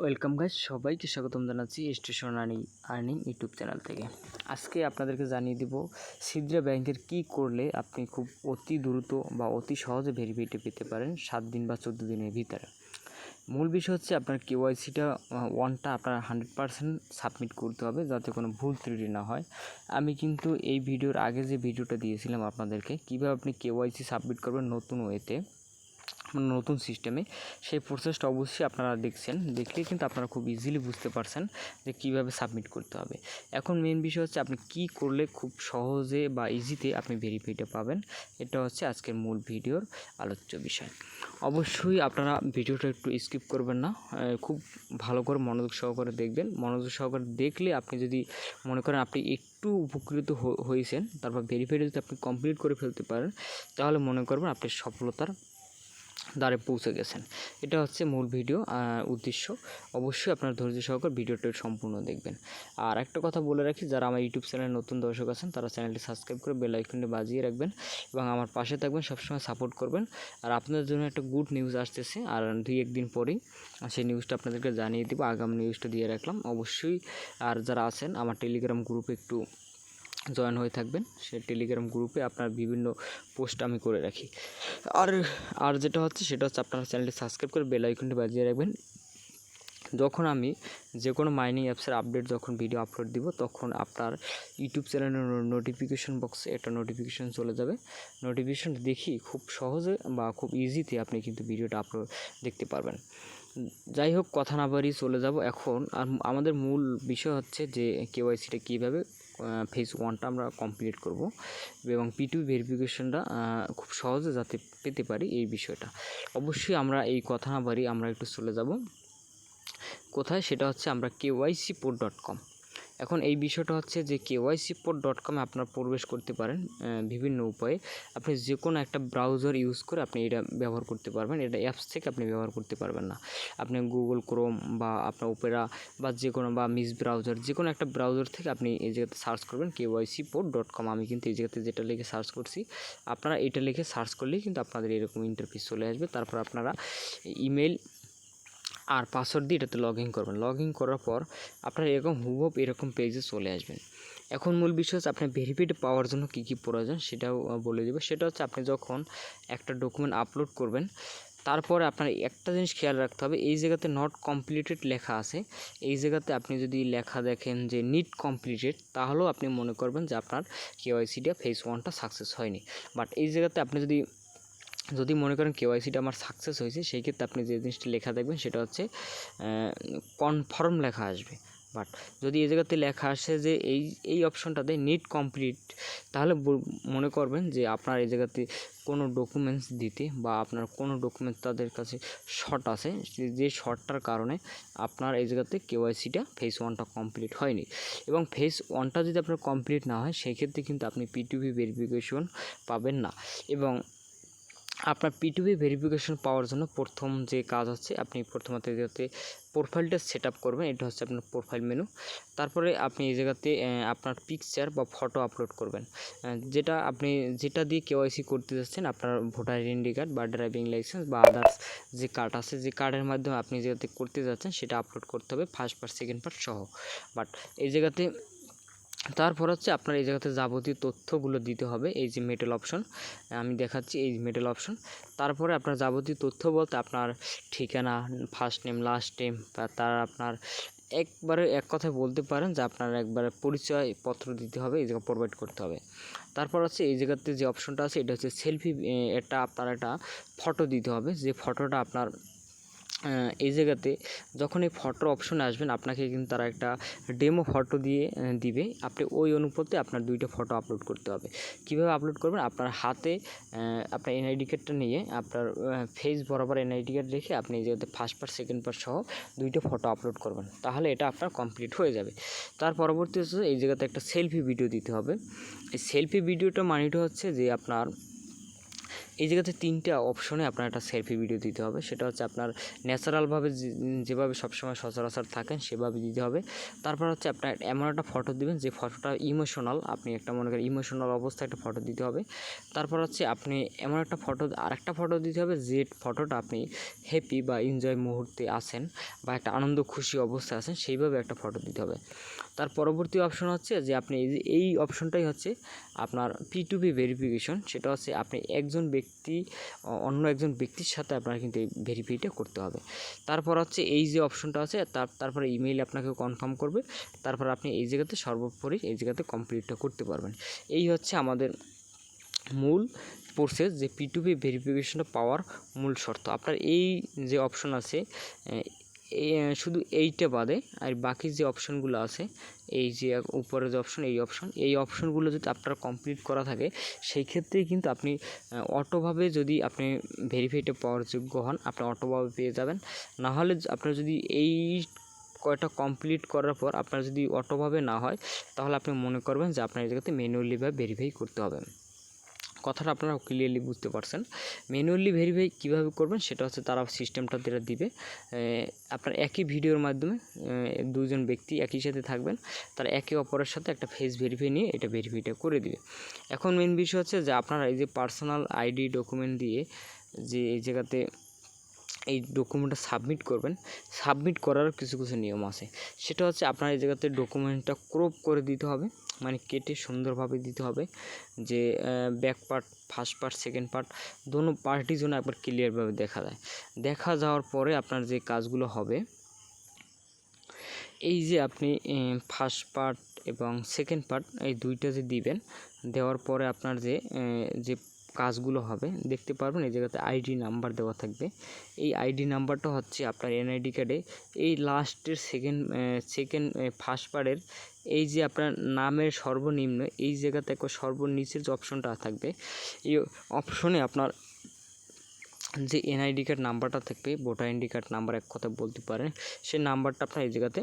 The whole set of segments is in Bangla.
ওয়েলকাম গাইজ সবাইকে স্বাগতম জানাচ্ছি station earning earning YouTube channel থেকে। আজকে আপনাদেরকে জানিয়ে দিব, সিদ্রা ব্যাংকের কি করলে আপনি খুব অতি দ্রুত বা অতি সহজে ভেরিফাইটে পেতে পারেন সাত দিন বা চোদ্দ দিনের ভিতরে? মূল বিষয় হচ্ছে আপনার কেওয়াইসিটা ওয়ানটা আপনার হান্ড্রেড পারসেন্ট সাবমিট করতে হবে যাতে কোনো ভুল ত্রুটি না হয়। আমি কিন্তু এই ভিডিওর আগে যে ভিডিওটা দিয়েছিলাম আপনাদেরকে, কীভাবে আপনি কেওয়াইসি সাবমিট করবেন নতুন ওয়েতে নতুন সিস্টেমে সেই প্রসেসটা অবশ্যই আপনারা দেখছেন। দেখলে কিন্তু আপনারা খুব ইজিলি বুঝতে পারছেন যে কীভাবে সাবমিট করতে হবে। এখন মেন বিষয় হচ্ছে আপনি কি করলে খুব সহজে বা ইজিতে আপনি ভেরিফাইটা পাবেন। এটা হচ্ছে আজকের মূল ভিডিওর আলোচ্য বিষয়। অবশ্যই আপনারা ভিডিওটা একটু স্কিপ করবেন না। খুব ভালো করে মনোযোগ সহকারে দেখবেন। মনোযোগ সহকারে দেখলে আপনি যদি মনে করেন আপনি একটু উপকৃত হয়েছেন, তারপর ভেরিফাইটা যদি আপনি কমপ্লিট করে ফেলতে পারেন, তাহলে মনে করবেন আপনি সফলতার দ্বারে পৌঁছে গেছেন। এটা হচ্ছে মূল ভিডিও উদ্দেশ্য। অবশ্যই আপনার ধৈর্য সহকারে ভিডিওটা সম্পূর্ণ দেখবেন। আর একটা কথা বলে রাখি, যারা আমার ইউটিউব চ্যানেলে নতুন দর্শক আছেন, তারা চ্যানেলটি সাবস্ক্রাইব করে বেল আইকনটি বাজিয়ে রাখবেন এবং আমার পাশে থাকবেন, সবসময় সাপোর্ট করবেন। আর আপনাদের জন্য একটা গুড নিউজ আসতেছে, আর দুই একদিন পরেই সেই নিউজটা আপনাদেরকে জানিয়ে দিব, আগাম নিউজটা দিয়ে রাখলাম। অবশ্যই, আর যারা আছেন, আমার টেলিগ্রাম গ্রুপে একটু জয়েন হয়ে থাকবেন সে টেলিগ্রাম গ্রুপে আপনার বিভিন্ন পোস্ট আমি করে রাখি। আর আর যেটা হচ্ছে সেটা হচ্ছে আপনার চ্যানেলটি সাবস্ক্রাইব করে বেল আইকনটি বাজিয়ে রাখবেন। যখন আমি যে কোনো মাইনিং অ্যাপসের আপডেট যখন ভিডিও আপলোড দিব, তখন আপনার ইউটিউব চ্যানেলের নোটিফিকেশন বক্সে একটা নোটিফিকেশন চলে যাবে। নোটিফিকেশন দেখি খুব সহজে বা খুব ইজিতে আপনি কিন্তু ভিডিওটা আপলোড দেখতে পারবেন। যাই হোক, কথা না বাড়িয়ে চলে যাব। এখন আর আমাদের মূল বিষয় হচ্ছে যে কেওয়াইসিটা কীভাবে ফেজ ওয়ানটা আমরা কমপ্লিট করব এবং পিটু ভেরিফিকেশনটা খুব সহজে যাতে পেতে পারি এই বিষয়টা। অবশ্যই আমরা এই কথা না বাড়ি আমরা একটু চলে যাব। কোথায়? সেটা হচ্ছে আমরা কেওয়াইসি পোর্ট ডট কম এখন এই বিষয়টা হচ্ছে যে কেওয়াইসি পোর্ট ডট কমে আপনার প্রবেশ করতে পারেন বিভিন্ন উপায়ে। আপনি যে কোনো একটা ব্রাউজার ইউজ করে আপনি এটা ব্যবহার করতে পারবেন। এটা অ্যাপস থেকে আপনি ব্যবহার করতে পারবেন না। আপনি গুগল ক্রোম বা আপনার ওপেরা বা যে কোনো বা মিস ব্রাউজার যে কোনো একটা ব্রাউজার থেকে আপনি এই জায়গাতে সার্চ করবেন কেওয়াইসি পোর্ট ডট কম আমি কিন্তু এই জায়গাতে যেটা লিখে সার্চ করছি, আপনারা এটা লিখে সার্চ করলেই কিন্তু আপনাদের এরকম ইন্টারফেস চলে আসবে। তারপর আপনারা ইমেল আর পাসওয়ার্ড দিয়ে এটাতে লগ ইন করবেন। লগ ইন করার পর আপনার এরকম হুবহু এরকম পেজে চলে আসবেন। এখন মূল বিষয় হচ্ছে আপনার ভেরিফাইড পাওয়ার জন্য কী কী প্রয়োজন সেটাও বলে দেবো। সেটা হচ্ছে আপনি যখন একটা ডকুমেন্ট আপলোড করবেন, তারপরে আপনার একটা জিনিস খেয়াল রাখতে হবে, এই জায়গাতে নট কমপ্লিটেড লেখা আছে। এই জায়গাতে আপনি যদি লেখা দেখেন যে নিট কমপ্লিটেড তাহলেও আপনি মনে করবেন যে আপনার কেওয়াইসিটা ফেজ ওয়ানটা সাকসেস হয়নি। বাট এই জায়গাতে আপনি যদি যদি মনে করেন কেওয়াইসিটা আমার সাকসেস হয়েছে, সেই ক্ষেত্রে আপনি যে জিনিসটা লেখা দেখবেন, সেটা হচ্ছে কনফার্ম লেখা আসবে। বাট যদি এই জায়গাতে লেখা আসে যে এই এই অপশনটাতে নিট কমপ্লিট তাহলে মনে করবেন যে আপনার এই জায়গাতে কোনো ডকুমেন্টস দিতে বা আপনার কোনো ডকুমেন্টস তাদের কাছে শর্ট আছে, যে শর্টটার কারণে আপনার এই জায়গাতে কেওয়াইসিটা ফেস ওয়ানটা কমপ্লিট হয়নি। এবং ফেস ওয়ানটা যদি আপনার কমপ্লিট না হয়, সেই ক্ষেত্রে কিন্তু আপনি পিটুপি ভেরিফিকেশন পাবেন না। এবং আপনার পিটুপি ভেরিফিকেশন পাওয়ার জন্য প্রথম যে কাজ হচ্ছে, আপনি প্রথমত জায়গাতে প্রোফাইলটা সেট আপ করবেন। এটা হচ্ছে আপনার প্রোফাইল মেনু তারপরে আপনি এই জায়গাতে আপনার পিকচার বা ফটো আপলোড করবেন। যেটা আপনি, যেটা দিয়ে কেওয়াইসি করতে যাচ্ছেন, আপনার ভোটার আইডেন্টি কার্ড বা ড্রাইভিং লাইসেন্স বা আদার্স যে কার্ড আছে, যে কার্ডের মাধ্যমে আপনি যেটাতে করতে যাচ্ছেন, সেটা আপলোড করতে হবে ফার্স্ট পার্ট সেকেন্ড পার্ট সহ। বাট এই জায়গাতে তারপর হচ্ছে আপনার এই জায়গাতে যাবতীয় তথ্যগুলো দিতে হবে, এই যে মেটেল অপশন আমি দেখাচ্ছি এই মেটেল অপশন তারপরে আপনার যাবতীয় তথ্য বলতে আপনার ঠিকানা ফার্স্ট নেম লাস্ট নেম তার আপনার একবারে এক কথায় বলতে পারেন যে আপনার একবারে পরিচয়পত্র দিতে হবে, এই জায়গা প্রোভাইড করতে হবে। তারপর হচ্ছে এই জায়গাতে যে অপশনটা আছে, এটা হচ্ছে সেলফি এটা আপনার একটা ফটো দিতে হবে, যে ফটোটা আপনার এই জায়গাতে যখন এই ফটো অপশনে আসবেন, আপনাকে কিন্তু তারা একটা ডেমো ফটো দিয়ে দিবে। আপনি ওই অনুপাতে আপনার দুইটা ফটো আপলোড করতে হবে। কীভাবে আপলোড করবেন? আপনার হাতে আপনার এনআইডি কার্ডটা নিয়ে আপনার ফেস বরাবর এনআইডি কার্ড রেখে আপনি এই জায়গাতে ফার্স্ট পার্ট সেকেন্ড পার্ট সহ দুইটা ফটো আপলোড করবেন। তাহলে এটা আপনার কমপ্লিট হয়ে যাবে। তার পরবর্তী হচ্ছে এই জায়গাতে একটা সেলফি ভিডিও দিতে হবে। এই সেলফি ভিডিওটা মানিটা হচ্ছে যে আপনার এই জায়গাতে তিনটা অপশনে আপনার একটা সেলফি ভিডিও দিতে হবে। সেটা হচ্ছে আপনার ন্যাচারালভাবে যেভাবে সবসময় সচরাচর থাকেন, সেভাবে দিতে হবে। তারপর হচ্ছে আপনার এমন একটা ফটো দিবেন, যে ফটোটা ইমোশনাল আপনি একটা মনে করেন ইমোশনাল অবস্থায় একটা ফটো দিতে হবে। তারপর হচ্ছে আপনি এমন একটা ফটো আরেকটা ফটো দিতে হবে, যে ফটোটা আপনি হ্যাপি বা এনজয় মুহূর্তে আছেন বা একটা আনন্দ খুশি অবস্থায় আছেন, সেইভাবে একটা ফটো দিতে হবে। তার পরবর্তী অপশন হচ্ছে যে আপনি এই অপশনটাই হচ্ছে আপনার পি টু পি ভেরিফিকেশন সেটা হচ্ছে আপনি একজন ব্যক্তি অ- অন্য একজন ব্যক্তির সাথে আপনার কিন্তু এই ভেরিফাইটা করতে হবে। তারপর হচ্ছে এই যে অপশনটা আছে, তার, তারপরে ইমেইল আপনাকে কনফার্ম করবে। তারপর আপনি এই জায়গাতে সর্বোপরি এই জায়গাতে কমপ্লিটটা করতে পারবেন। এই হচ্ছে আমাদের মূল প্রসেস যে পি টু পি ভেরিফিকেশনটা পাওয়ার মূল শর্ত। আপনার এই যে অপশন আছে শুধু এইটা বাদে আর বাকি যে অপশনগুলো আছে, এই যে উপরে যে অপশন, এই অপশন, এই অপশনগুলো যদি আপনার কমপ্লিট করা থাকে, সেই ক্ষেত্রে কিন্তু আপনি অটোভাবে যদি আপনি ভেরিফাইটা পাওয়ার যোগ্য হন, আপনি অটোভাবে পেয়ে যাবেন। না হলে আপনার যদি এই কয়টা কমপ্লিট করার পর আপনার যদি অটোভাবে না হয়, তাহলে আপনি মনে করবেন যে আপনার এই জায়গাতে ম্যানুয়ালিভাবে ভেরিফাই করতে হবে। কথাটা আপনারা ক্লিয়ারলি বুঝতে পারছেন। ম্যানুয়ালি ভেরিফাই কীভাবে করবেন সেটা হচ্ছে তারা সিস্টেমটা যেটা দিবে। আপনার একই ভিডিওর মাধ্যমে দুজন ব্যক্তি একই সাথে থাকবেন, তারা একে অপরের সাথে একটা ফেস ভেরিফাই নিয়ে এটা ভেরিফাইটা করে দিবে। এখন মেন বিষয় হচ্ছে যে আপনারা এই যে পার্সোনাল আইডি ডকুমেন্ট দিয়ে যে এই জায়গাতে এই ডকুমেন্টটা সাবমিট করবেন। সাবমিট করার কিছু কিছু নিয়ম আছে। সেটা হচ্ছে আপনার এই জায়গাতে ডকুমেন্টটা ক্রপ করে দিতে হবে মানে কেটে সুন্দরভাবে দিতে হবে যে back part first part second part দোনো পার্টি জন্য একবার ক্লিয়ারভাবে দেখা যায়। দেখা যাওয়ার পরে আপনার যে কাজগুলো হবে, এই যে আপনি ফার্স্ট পার্ট এবং সেকেন্ড পার্ট এই দুইটা যে দিবেন, দেওয়ার পরে আপনার যে যে কাজগুলো হবে। দেখতে পারবেন, এই জায়গাতে আইডি নাম্বার দেওয়া থাকবে। এই আইডি নাম্বারটা হচ্ছে আপনার এনআইডি কার্ডে এই লাস্টের সেকেন্ড সেকেন্ড ফার্স্ট পার্টের এই যে আপনার নামের সর্বনিম্ন, এই জায়গাতে একটা সর্বনিচের যে অপশনটা থাকবে, এই অপশনে আপনার যে এনআইডি কার্ড নাম্বারটা থাকবে ভোটার আইডি কার্ড নাম্বার এক কথা বলতে পারেন, সেই নাম্বারটা আপনার এই জায়গাতে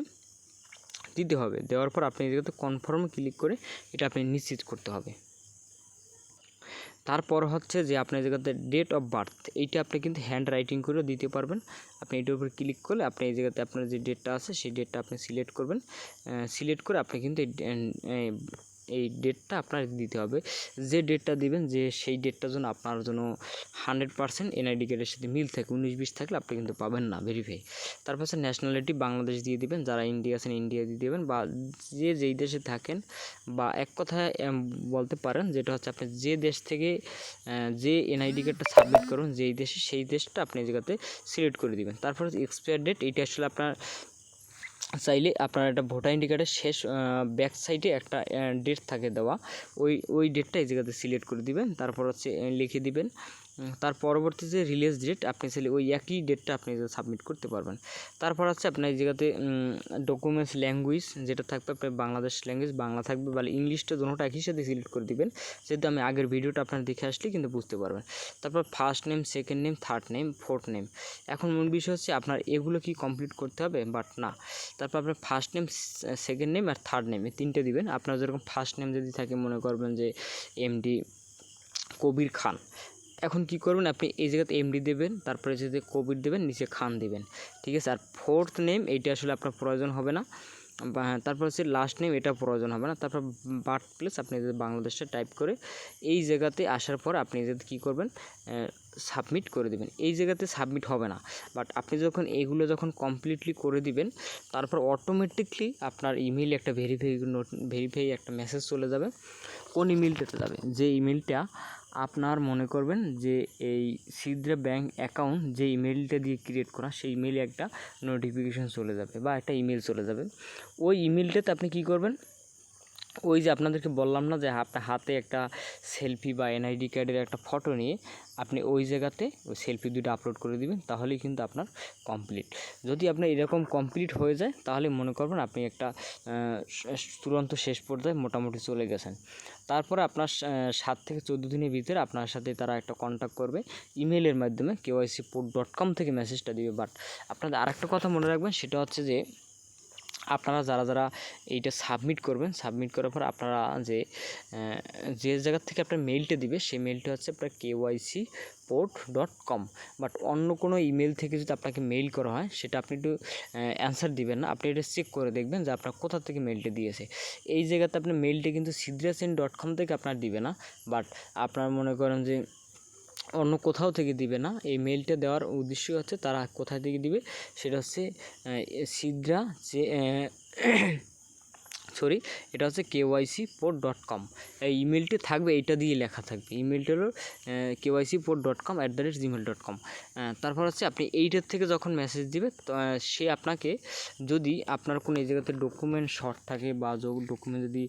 দিতে হবে। দেওয়ার পর আপনি এই জায়গাতে কনফার্ম ক্লিক করে এটা আপনি নিশ্চিত করতে হবে। তারপর হচ্ছে যে আপনার জায়গাতে ডেট অফ বার্থ এইটা আপনি কিন্তু হ্যান্ড রাইটিং করে দিতে পারবেন। আপনি এটার উপর ক্লিক করলে আপনি এই জায়গাতে আপনার যে ডেটটা আছে, সেই ডেটটা আপনি সিলেক্ট করবেন। সিলেক্ট করে আপনি কিন্তু এই ডেটটা আপনার দিতে হবে। যে ডেটটা দিবেন, যে সেই ডেটটা যেন আপনার জন্য হান্ড্রেড পার্সেন্ট এনআইডি কার্ডের সাথে মিল থাকে, উনিশ বিশ থাকলে আপনি কিন্তু পাবেন না ভেরিফাই তারপর হচ্ছে ন্যাশনালিটি বাংলাদেশ দিয়ে দিবেন, যারা ইন্ডিয়া আছেন ইন্ডিয়া দিয়ে দেবেন, বা যে যেই দেশে থাকেন, বা এক কথায় বলতে পারেন যেটা হচ্ছে আপনি যে দেশ থেকে যে এনআইডি কার্ডটা সাবমিট করুন, যেই দেশে সেই দেশটা আপনি জায়গাতে সিলেক্ট করে দিবেন। তারপর এক্সপায়ার ডেট এইটা আসলে আপনার চাইলে আপনার একটা ভোটার আইডি কার্ডের শেষ ব্যাক সাইডে একটা ডেট থাকে দেওয়া। ওই ওই ডেটটা এই জায়গাতে সিলেক্ট করে দিবেন। তারপর হচ্ছে লিখে দিবেন। তার পরবর্তী যে রিলিজ ডেট আপনি চাইলে ওই একই ডেটটা আপনি সাবমিট করতে পারবেন। তারপর হচ্ছে আপনার জায়গাতে ডকুমেন্টস ল্যাঙ্গুয়েজ যেটা থাকবে আপনার বাংলাদেশ ল্যাঙ্গুয়েজ বাংলা থাকবে, বা ইংলিশটা দুটোটা একই সাথে সিলেক্ট করে দিবেন। যেহেতু আমি আগের ভিডিওটা আপনার দেখে আসলে কিন্তু বুঝতে পারবেন। তারপর first name second name third name fourth name এখন মূল বিষয় হচ্ছে আপনার এগুলো কি কমপ্লিট করতে হবে? বাট না। তারপর আপনার ফার্স্ট নেম সেকেন্ড নেম আর থার্ড নেম এই তিনটে দিবেন। আপনার যেরকম ফার্স্ট নেম যদি থাকে, মনে করবেন যে এমডি কবির খান। এখন কি করবেন আপনি এই জায়গাতে এমডি দেবেন তারপরে যদি কোভিড দেবেন নিচে খান দেবেন ঠিক আছে? আর ফোর্থ নেম এইটা আসলে আপনার প্রয়োজন হবে না। হ্যাঁ, তারপর হচ্ছে লাস্ট নেম এটা প্রয়োজন হবে না। তারপর বার্থ প্লেস আপনি যদি বাংলাদেশটা টাইপ করে এই জায়গাতে আসার পর আপনি যদি কী করবেন সাবমিট করে দেবেন। এই জায়গাতে সাবমিট হবে না। বাট আপনি যখন এগুলো যখন কমপ্লিটলি করে দিবেন তারপর অটোমেটিকলি আপনার ইমেইলে একটা ভেরিফাই ভেরিফাই একটা মেসেজ চলে যাবে। কোন ইমেলটাতে যাবে? যে ইমেলটা আপনার মনে করবেন যে এই সিদ্রা ব্যাংক অ্যাকাউন্ট যে ইমেলটা দিয়ে ক্রিয়েট করা, সেই ইমেলে একটা নোটিফিকেশান চলে যাবে বা একটা ইমেল চলে যাবে। ওই ইমেলটাতে আপনি কি করবেন? ওই যে আপনাদেরকে বললাম না যে আপনার হাতে একটা সেলফি বা এনআইডি কার্ডের একটা ফটো নিয়ে আপনি ওই জায়গাতে ওই সেলফি দুটো আপলোড করে দিবেন, তাহলেই কিন্তু আপনার কমপ্লিট। যদি আপনার এরকম কমপ্লিট হয়ে যায়, তাহলে মনে করবেন আপনি একটা চূড়ান্ত শেষ পর্যায়ে মোটামুটি চলে গেছেন। তারপরে আপনার সাত থেকে চোদ্দ দিনের ভিতরে আপনার সাথে তারা একটা কন্ট্যাক্ট করবে ইমেলের মাধ্যমে কেওয়াইসি পোর্ট ডট কম থেকে মেসেজটা দিবে। বাট আপনাদের আরেকটা কথা মনে রাখবেন, সেটা হচ্ছে যে আপনারা যারা যারা এইটা সাবমিট করবেন সাবমিট করার পর আপনারা যে যে জায়গা থেকে আপনার মেইলটা দিবে, সেই মেইলটা হচ্ছে আপনার KYC port dot com but অন্য কোনো ইমেল থেকে যদি আপনাকে মেইল করা হয়, সেটা আপনি একটু অ্যান্সার দিবেন না। আপনি এটা চেক করে দেখবেন যে আপনার কোথা থেকে মেলটা দিয়েছে। এই জায়গাতে আপনার মেলটা কিন্তু সিদ্রাসেন ডট কম থেকে আপনার দিবে না। বাট আপনার মনে করেন যে অন্য কোথাও থেকে দিবে না। এই মেলটা দেওয়ার উদ্দেশ্য হচ্ছে তারা কোথা থেকে দিবে? সেটা হচ্ছে সিদ্রা যে সরি, এটা হচ্ছে কেওয়াইসি পোর্ট ডট কম। এই ইমেলটি থাকবে, এইটা দিয়ে লেখা থাকবে। ইমেলটা হলো KYC port dot com at the rate Gmail dot com তারপর হচ্ছে আপনি এইটার থেকে যখন মেসেজ দিবে সে আপনাকে যদি আপনার কোনো এই জায়গাতে ডকুমেন্ট শর্ট থাকে বা ডকুমেন্ট যদি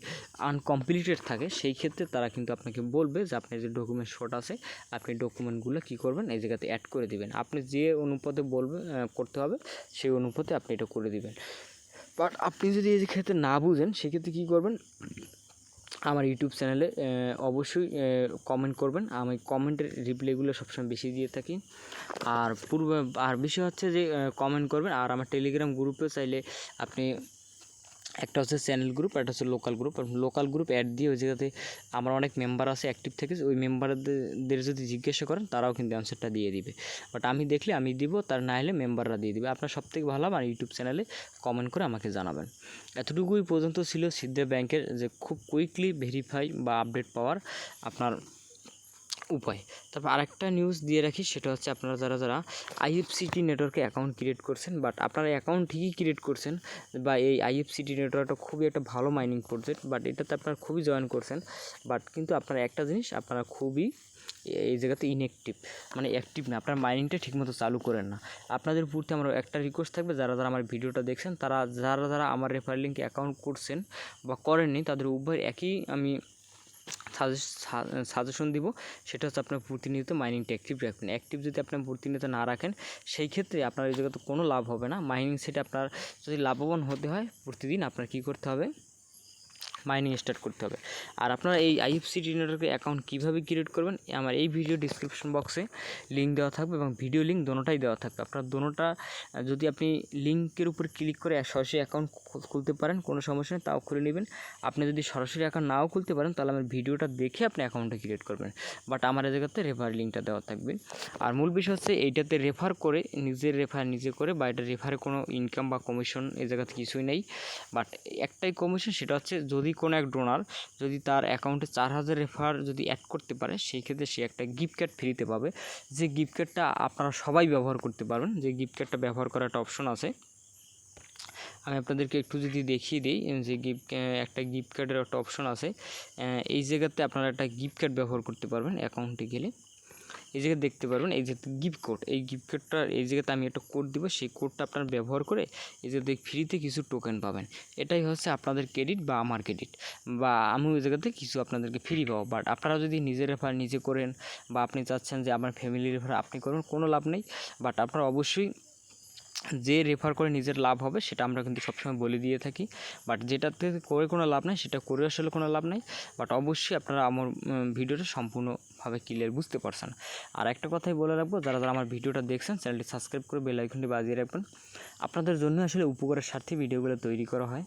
আনকমপ্লিটেড থাকে, সেই ক্ষেত্রে তারা কিন্তু আপনাকে বলবে যে আপনার যে ডকুমেন্ট শর্ট আছে, আপনি ডকুমেন্টগুলো কী করবেন, এই জায়গাতে অ্যাড করে দিবেন। আপনি যে অনুপাতে বলবে করতে হবে, সেই অনুপাতে আপনি এটা করে দিবেন। বাট আপনি যদি এই ক্ষেত্রে না বুঝেন, সেক্ষেত্রে কী করবেন? আমার ইউটিউব চ্যানেলে অবশ্যই কমেন্ট করবেন। আমি কমেন্টের রিপ্লাইগুলো সবসময় বেশি দিয়ে থাকি। আর পূর্ব, আর বিষয় হচ্ছে যে কমেন্ট করবেন। আর আমার টেলিগ্রাম গ্রুপে চাইলে আপনি একটা হচ্ছে চ্যানেল গ্রুপ একটা হচ্ছে local group local group add দিয়ে ওই জায়গাতে আমার অনেক মেম্বার আছে অ্যাক্টিভ থেকে, ওই মেম্বারদের যদি জিজ্ঞাসা করেন, তারাও কিন্তু অ্যান্সারটা দিয়ে দিবে। বাট আমি দেখলে আমি দিব, তার না হলে মেম্বাররা দিয়ে দিবে। আপনার সব থেকে ভালো আমার ইউটিউব চ্যানেলে কমেন্ট করে আমাকে জানাবেন। এতটুকুই পর্যন্ত ছিল সিদ্ধা ব্যাংকের যে খুব কুইকলি ভেরিফাই বা আপডেট পাওয়ার আপনার উপায়। তারপর আরেকটা নিউজ দিয়ে রাখি, সেটা হচ্ছে আপনারা যারা যারা আইএফসিটি নেটওয়ার্কে অ্যাকাউন্ট ক্রিয়েট করছেন বাট আপনারা অ্যাকাউন্ট ঠিকই ক্রিয়েট করছেন, বা এই আইএফসিটি নেটওয়ার্কটা খুবই একটা ভালো মাইনিং প্রজেক্ট বাট এটাতে আপনারা খুবই জয়েন করছেন বাট কিন্তু আপনারা একটা জিনিস, আপনারা খুবই এই জায়গাতে ইনঅ্যাক্টিভ মানে অ্যাক্টিভ না, আপনার মাইনিংটা ঠিকমতো চালু করেন না। আপনাদের প্রতি আমার একটা রিকোয়েস্ট থাকবে, যারা যারা আমার ভিডিওটা দেখছেন, তারা, যারা যারা আমার রেফার লিঙ্কে অ্যাকাউন্ট করছেন বা করেননি, তাদের উভয় একই আমি সাজেশন দিব, সেটা হচ্ছে আপনার প্রতিনিয়ত মাইনিংটা অ্যাক্টিভ রাখবেন। অ্যাক্টিভ যদি আপনার প্রতিনিয়ত না রাখেন, সেই ক্ষেত্রে আপনার এই জায়গাতে কোনো লাভ হবে না। মাইনিং সেটা আপনার যদি লাভবান হতে হয়, প্রতিদিন আপনার কী করতে হবে? মাইনিং স্টার্ট করতে হবে। আর আপনারা এই আইএফসি নেটওয়ার্কের অ্যাকাউন্ট কীভাবে ক্রিয়েট করবেন আমার এই ভিডিও ডিসক্রিপশন বক্সে লিঙ্ক দেওয়া থাকবে এবং ভিডিও লিঙ্ক দোনোটাই দেওয়া থাকবে। আপনার দোনোটা যদি আপনি লিঙ্কের উপর ক্লিক করে সরাসরি অ্যাকাউন্ট খুলতে পারেন, কোনো সমস্যা নেই, তাও খুলে নেবেন। আপনি যদি সরাসরি অ্যাকাউন্ট নাও খুলতে পারেন, তাহলে আমার ভিডিওটা দেখে আপনি অ্যাকাউন্টটা ক্রিয়েট করবেন। বাট আমার এই জায়গাতে রেফার লিঙ্কটা দেওয়া থাকবে। আর মূল বিষয় হচ্ছে এইটাতে রেফার করে, নিজের রেফার নিজে করে বা এটা রেফারে কোনো ইনকাম বা কমিশন এই জায়গাতে কিছুই নেই। বাট একটাই কমিশন সেটা হচ্ছে যদি কোনো এক ডোনার যদি তার অ্যাকাউন্টে চার হাজার রেফার যদি অ্যাড করতে পারে, সেই ক্ষেত্রে সে একটা গিফট কার্ড ফ্রিতে পাবে। যে গিফট কার্ডটা আপনারা সবাই ব্যবহার করতে পারবেন, যে গিফট কার্ডটা ব্যবহার করার একটা অপশন আছে। আমি আপনাদেরকে একটু যদি দেখিয়ে দিই, যে গিফট, একটা গিফট কার্ডের একটা অপশন আছে। এই জায়গাতে আপনারা একটা গিফট কার্ড ব্যবহার করতে পারবেন অ্যাকাউন্টে গেলে। এই জায়গায় দেখতে পারবেন, এই যে গিফট কোড এই গিফট কোডটা এই জায়গাতে আমি একটা কোড দিব, সেই কোডটা আপনারা ব্যবহার করে এই যে দেখ ফ্রিতে কিছু টোকেন পাবেন। এটাই হচ্ছে আপনাদের ক্রেডিট বা আমার ক্রেডিট বা আমি ওই জায়গাতে কিছু আপনাদেরকে ফ্রি পাবো। বাট আপনারা যদি নিজের রেফার নিজে করেন, বা আপনি চাচ্ছেন যে আমার ফ্যামিলি রেফার আপনি করুন, কোনো লাভ নেই। বাট আপনারা অবশ্যই যে রেফার করে নিজের লাভ হবে, সেটা আমরা কিন্তু সবসময় বলে দিয়ে থাকি। বাট যেটাতে করে কোনো লাভ নেই, সেটা করে আসলে কোনো লাভ নেই। বাট অবশ্যই আপনারা আমার ভিডিওটা সম্পূর্ণভাবে ক্লিয়ার বুঝতে পারছেন। আর একটা কথাই বলে রাখব, যারা যারা আমার ভিডিওটা দেখছেন, চ্যানেলটি সাবস্ক্রাইব করে বেল আইকনটি বাজিয়ে রাখবেন। আপনাদের জন্য আসলে উপকারের স্বার্থে ভিডিওগুলো তৈরি করা হয়।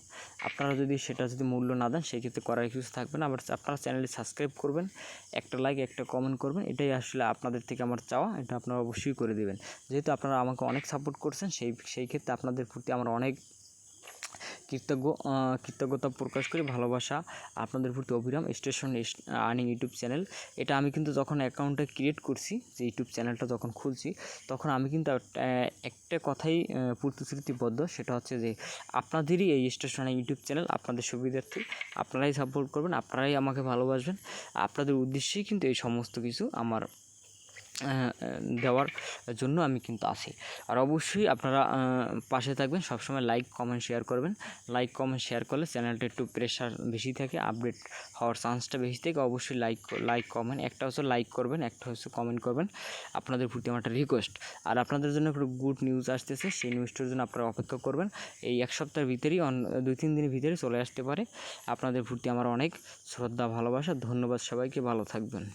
আপনারা যদি সেটা যদি মূল্য না দেন সেই ক্ষেত্রে করার কিছু থাকবে না। আবার আপনারা চ্যানেলটি সাবস্ক্রাইব করবেন, একটা লাইক একটা কমেন্ট করবেন, এটাই আসলে আপনাদের থেকে আমার চাওয়া, এটা আপনারা অবশ্যই করে দেবেন। যেহেতু আপনারা আমাকে অনেক সাপোর্ট করছেন সেই সেই ক্ষেত্রে আপনাদের প্রতি আমার অনেক কৃতজ্ঞ কৃতজ্ঞতা প্রকাশ করি, ভালোবাসা, আপনাদের প্রতি অবিরাম। স্টেশন আর্নিং ইউটিউব চ্যানেল এটা আমি কিন্তু যখন অ্যাকাউন্টটা ক্রিয়েট করছি, যে ইউটিউব চ্যানেলটা যখন খুলছি, তখন আমি কিন্তু একটা কথাই প্রতিশ্রুতিবদ্ধ। সেটা হচ্ছে যে, আপনাদেরই এই স্টেশন ইউটিউব চ্যানেল আপনাদের সুবিধার্থে আপনারাই সাপোর্ট করবেন, আপনারাই আমাকে ভালোবাসবেন। আপনাদের উদ্দেশ্যেই কিন্তু এই সমস্ত কিছু আমার দেওয়ার জন্য আমি কিন্তু আছি। আর অবশ্যই আপনারা পাশে থাকবেন, সবসময় লাইক, কমেন্ট, শেয়ার করবেন। লাইক, কমেন্ট, শেয়ার করলে চ্যানেলটা একটু প্রেশার বেশি থাকে আপডেট হওয়ার চান্সটা বেশি থাকে। অবশ্যই লাইক লাইক, কমেন্ট, একটা হচ্ছে লাইক করবেন, একটা হচ্ছে কমেন্ট করবেন। আপনাদের প্রতি আমার একটা রিকোয়েস্ট আর আপনাদের জন্য একটু গুড নিউজ আসতেছে, সেই নিউজটার জন্য আপনারা অপেক্ষা করবেন। এই এক সপ্তাহের ভিতরেই দুই, তিন দিনের ভিতরে চলে আসতে পারে। আপনাদের প্রতি আমার অনেক শ্রদ্ধা, ভালোবাসা। ধন্যবাদ সবাইকে, ভালো থাকবেন।